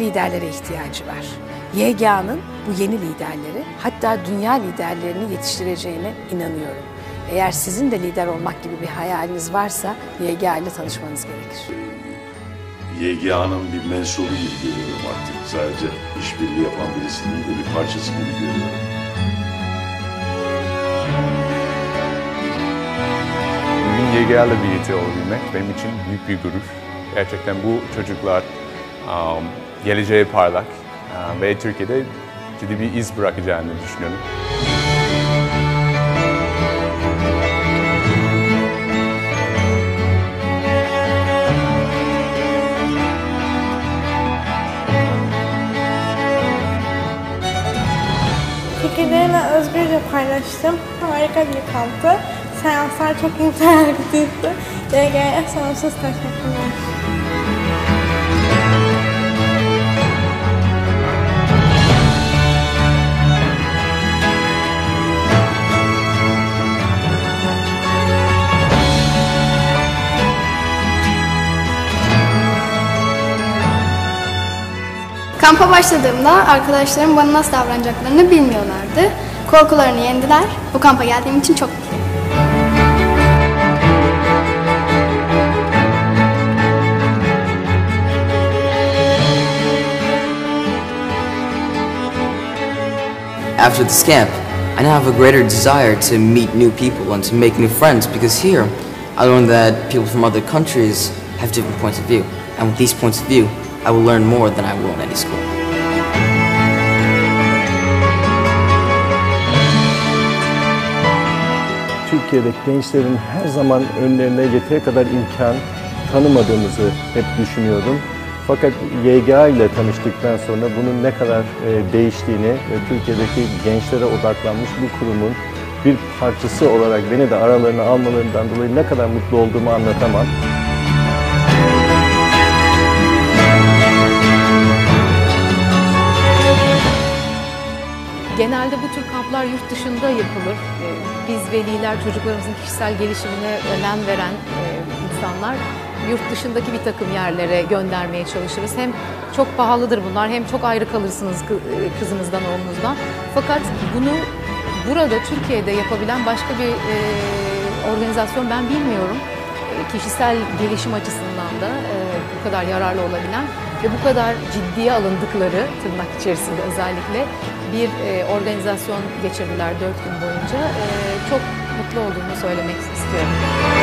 liderlere ihtiyacı var. YGA'nın bu yeni liderleri hatta dünya liderlerini yetiştireceğine inanıyorum. Eğer sizin de lider olmak gibi bir hayaliniz varsa YGA ile tanışmanız gerekir. YGA'nın bir mensubu gibi görüyorum artık. Sadece işbirliği yapan birisi değil de bir parçası gibi görüyorum. Bugün YGA ile birlikte olabilmek benim için büyük bir gurur. Gerçekten bu çocuklar um, geleceğe parlak uh, ve Türkiye'de ciddi bir iz bırakacağını düşünüyorum. Fikirlerimi özgürce paylaştım. Harika bir kamptı. Seanslar çok interaktifti. YG'ye sonsuz teşekkürler. Kampa başladığımda arkadaşlarım bana nasıl davranacaklarını bilmiyorlardı. Korkularını yendiler. Bu kampa geldiğim için çok mutluyum. After this camp, I now have a greater desire to meet new people and to make new friends because here I learned that people from other countries have different points of view. And with these points of view, I will learn more than I will in any school. Türkiye'deki gençlerin her zaman önlerine yeteri kadar imkan tanımadığımızı hep düşünüyordum. Fakat YGA ile tanıştıktan sonra bunun ne kadar e, değiştiğini ve Türkiye'deki gençlere odaklanmış bu kurumun bir parçası olarak beni de aralarına almalarından dolayı ne kadar mutlu olduğumu anlatamam. Genelde bu tür kamplar yurt dışında yapılır. Ee, Biz veliler çocuklarımızın kişisel gelişimine önem veren e, insanlar yurt dışındaki bir takım yerlere göndermeye çalışırız. Hem çok pahalıdır bunlar hem çok ayrı kalırsınız e, kızınızdan oğlunuzdan. Fakat bunu burada Türkiye'de yapabilen başka bir e, organizasyon ben bilmiyorum. Kişisel gelişim açısından da bu kadar yararlı olabilen ve bu kadar ciddiye alındıkları tırnak içerisinde özellikle bir e, organizasyon geçirdiler dört gün boyunca. E, çok mutlu olduğumu söylemek istiyorum.